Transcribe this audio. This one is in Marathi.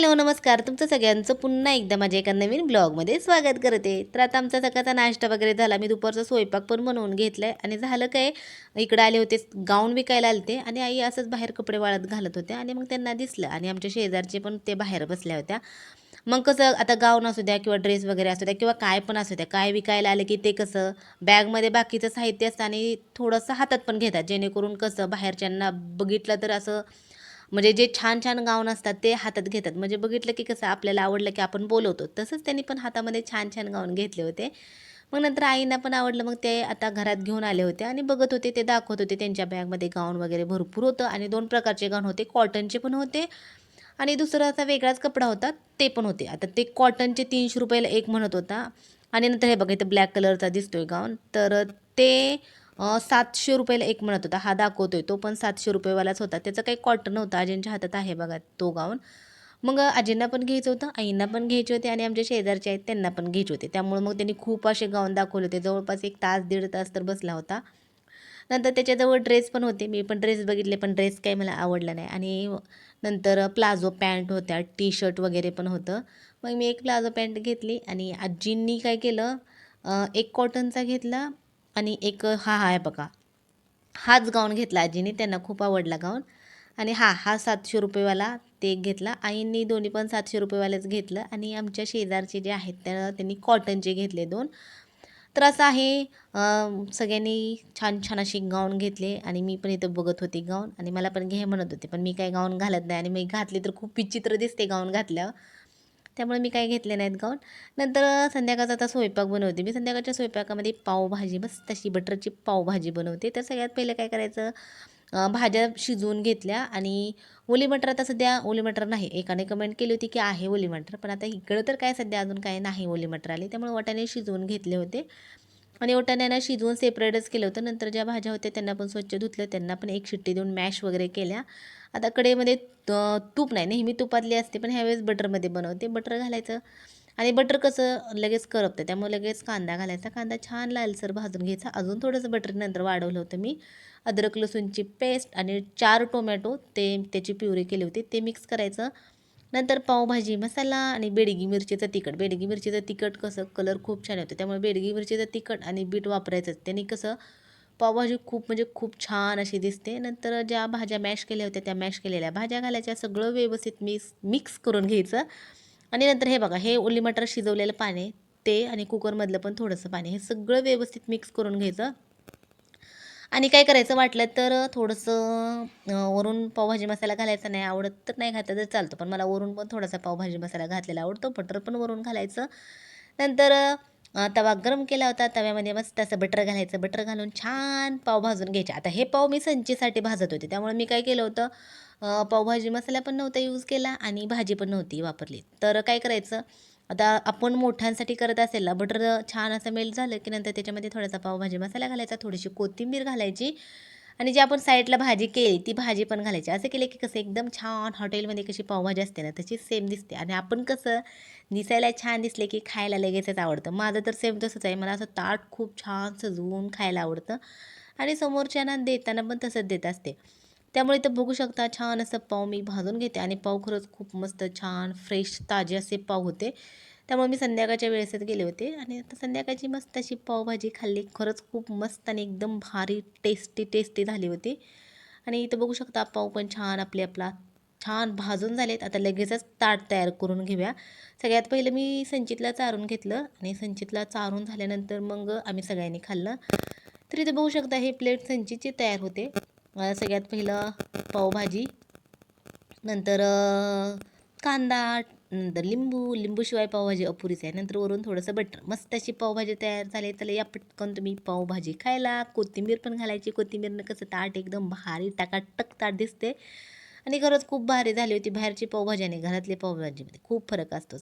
हॅलो नमस्कार. तुमचं सगळ्यांचं पुन्हा एकदा माझ्या एका नवीन ब्लॉगमध्ये स्वागत करते. तर आता आमचा सकाळचा नाश्ता वगैरे झाला. मी दुपारचा स्वयंपाक पण बनवून घेतला आहे आणि झालं काय इकडं आले होते गाऊन विकायला आलते आणि आई असंच बाहेर कपडे वाळत घालत होत्या आणि मग त्यांना दिसलं आणि आमच्या शेजारचे पण ते बाहेर बसल्या होत्या. मग कसं आता गाऊन असू द्या किंवा ड्रेस वगैरे असू द्या किंवा काय पण असू द्या काय विकायला आलं की ते कसं बॅगमध्ये बाकीचं साहित्य असतं आणि थोडंसं हातात पण घेतात. जेणेकरून कसं बाहेरच्यांना बघितलं तर असं म्हणजे जे छान छान गाऊन असतात ते हातात घेतात. म्हणजे बघितलं की कसं आपल्याला आवडलं की आपण बोलवतो. तसंच त्यांनी पण हातामध्ये छान छान गाऊन घेतले होते. मग नंतर आईंना पण आवडलं. मग ते आता घरात घेऊन आले होते आणि बघत होते ते दाखवत होते. त्यांच्या बॅगमध्ये गाऊन वगैरे भरपूर होतं आणि दोन प्रकारचे गाऊन होते. कॉटनचे पण होते आणि दुसरा असा वेगळाच कपडा होता ते पण होते. आता ते कॉटनचे तीनशे रुपयाला एक म्हणत होता आणि नंतर हे बघा इथं ब्लॅक कलरचा दिसतोय गाऊन. तर ते सातशे रुपयाला एक म्हणत होता. हा दाखवतोय. तो पण सातशे रुपयेवालाच होता. त्याचं काही कॉटन होतं आजींच्या हातात आहे बघा तो गाऊन. मग आजींना पण घ्यायचं होतं आईंना पण घ्यायचे होते आणि आमच्या शेजारचे आहेत त्यांना पण घ्यायचे होते. त्यामुळे मग त्यांनी खूप असे गाऊन दाखवले होते. जवळपास एक तास दीड तास तर बसला होता. नंतर त्याच्याजवळ ड्रेस पण होते. मी पण ड्रेस बघितले पण ड्रेस काही मला आवडला नाही. आणि नंतर प्लाझो पॅन्ट होत्या टी शर्ट वगैरे पण होतं. मग मी एक प्लाझो पॅन्ट घेतली आणि आजींनी काय केलं एक कॉटनचा घेतला. आणि एक हा हा आहे बघा. हाच गाऊन घेतला आजीने त्यांना खूप आवडला गाऊन आणि हा हा सातशे रुपयेवाला ते एक घेतला. आईंनी दोन्ही पण सातशे रुपयेवालेच घेतलं. आणि आमच्या शेजारचे जे आहेत त्या त्यांनी कॉटनचे घेतले दोन. तर असं आहे सगळ्यांनी छान छान अशी गाऊन घेतले. आणि मी पण इथं बघत होते गाऊन आणि मला पण घे म्हणत होते पण मी काय गाऊन घालत नाही. आणि मी घातली तर खूप विचित्र दिसते गाऊन घातल्यावर. त्यामुळे मी काही घेतले नाहीत गाऊन नंतर संध्याकाळचा आता स्वयंपाक बनवते. मी संध्याकाळच्या स्वयंपाकामध्ये पावभाजी मस्त तशी बटरची पावभाजी बनवते. तर सगळ्यात पहिले काय करायचं? भाज्या शिजवून घेतल्या आणि ओली मटर आता सध्या ओली मटर नाही. एकाने कमेंट केली होती की आहे ओली मटर पण आता इकडं तर काय सध्या अजून काय नाही ओली मटर आली. त्यामुळे वाटाणे शिजवून घेतले होते. आणि ओटाण्यांना शिजवून सेपरेटच केलं होतं. नंतर ज्या भाज्या होत्या त्यांना पण स्वच्छ धुतलं. त्यांना पण एक शिट्टी देऊन मॅश वगैरे केल्या. आता कडेमध्ये तूप नाही नेहमी तुपातली असते पण ह्यावेळेस बटरमध्ये बनवते. बटर घालायचं. आणि बटर कसं लगेच करपतं त्यामुळे लगेच कांदा घालायचा. कांदा छान लालसर भाजून घ्यायचा. अजून थोडंसं बटर नंतर वाढवलं होतं मी. अद्रक लसूणची पेस्ट आणि चार टोमॅटो ते त्याची प्युरी केली होती ते मिक्स करायचं. नंतर पावभाजी मसाला आणि बेडगी मिरचीचं तिखट. बेडगी मिरचीचं तिखट कसं कलर खूप छान होतं त्यामुळे बेडगी मिरचीचं तिखट आणि बीट वापरायचं त्यांनी कसं पावभाजी खूप म्हणजे खूप छान अशी दिसते. नंतर ज्या भाज्या मॅश केल्या होत्या त्या मॅश केलेल्या. भाज्या घालायच्या सगळं व्यवस्थित मिक्स मिक्स करून घ्यायचं. आणि नंतर हे बघा हे ओली मटर शिजवलेलं पाणी ते आणि कुकरमधलं पण थोडंसं पाणी हे सगळं व्यवस्थित मिक्स करून घ्यायचं. आणि काय करायचं वाटलं तर थोडंसं वरून पावभाजी मसाला घालायचा नाही आवडत तर नाही घातलं तर चालतं. पण मला वरून पण थोडासा पावभाजी मसाला घातलेला आवडतो बटर पण वरून घालायचं. नंतर तवा गरम केला होता तव्यामध्ये मस्त असं बटर घालायचं. बटर घालून छान पाव भाजून घ्यायचे. आता हे पाव मी संचीसाठी भाजत होते. त्यामुळे मी काय केलं होतं पावभाजी मसाला पण नव्हता यूज केला आणि भाजी पण नव्हती वापरली. तर काय करायचं आता आपण मोठ्यांसाठी करत असेल ना बटर छान असं मेल्ट झालं की नंतर त्याच्यामध्ये थोडासा पावभाजी मसाला घालायचा थोडीशी कोथिंबीर घालायची आणि जी आपण साईडला भाजी केली ती भाजी पण घालायची. असं केलं की कसं एकदम छान हॉटेलमध्ये कशी पावभाजी असते ना तशी सेम दिसते. आणि आपण कसं दिसायला छान दिसले की खायला लगेचच आवडतं. माझं तर सेम तसंच आहे. मला असं ताट खूप छान सजवून खायला आवडतं. आणि समोरच्यांना देताना पण तसंच देत असते. त्यामुळे इथं बघू शकता छान असं पाव मी भाजून घेते. आणि पाव खरंच खूप मस्त छान फ्रेश ताजे असे पाव होते. त्यामुळे मी संध्याकाळच्या वेळेसच गेले होते. आणि आता संध्याकाळची मस्त अशी पावभाजी खाल्ली. खरंच खूप मस्त आणि एकदम भारी टेस्टी टेस्टी झाली होती. आणि इथं बघू शकता पाव पण छान आपले आपला. छान भाजून झालेत. आता लगेचच ताट तयार करून घेऊया. सगळ्यात पहिलं मी संचितला चारून घेतलं. आणि संचितला चारून झाल्यानंतर मग आम्ही सगळ्यांनी खाल्लं. तर इथे बघू शकता हे प्लेट संचितचे तयार होते. सगळ्यात पहिलं पावभाजी. नंतर कांदा नंतर लिंबू लिंबूशिवाय पावभाजी अपुरीच आहे. नंतर वरून थोडंसं बटर. मस्त अशी पावभाजी तयार झाली त्याला या पटकन तुम्ही पावभाजी खायला. कोथिंबीर पण घालायची. कोथिंबीरनं कसं ताट एकदम भारी टाकाटक ताट दिसते. आणि खरंच खूप भारी झाली होती. बाहेरची पावभाजी आणि घरातली पावभाजीमध्ये खूप फरक असतो.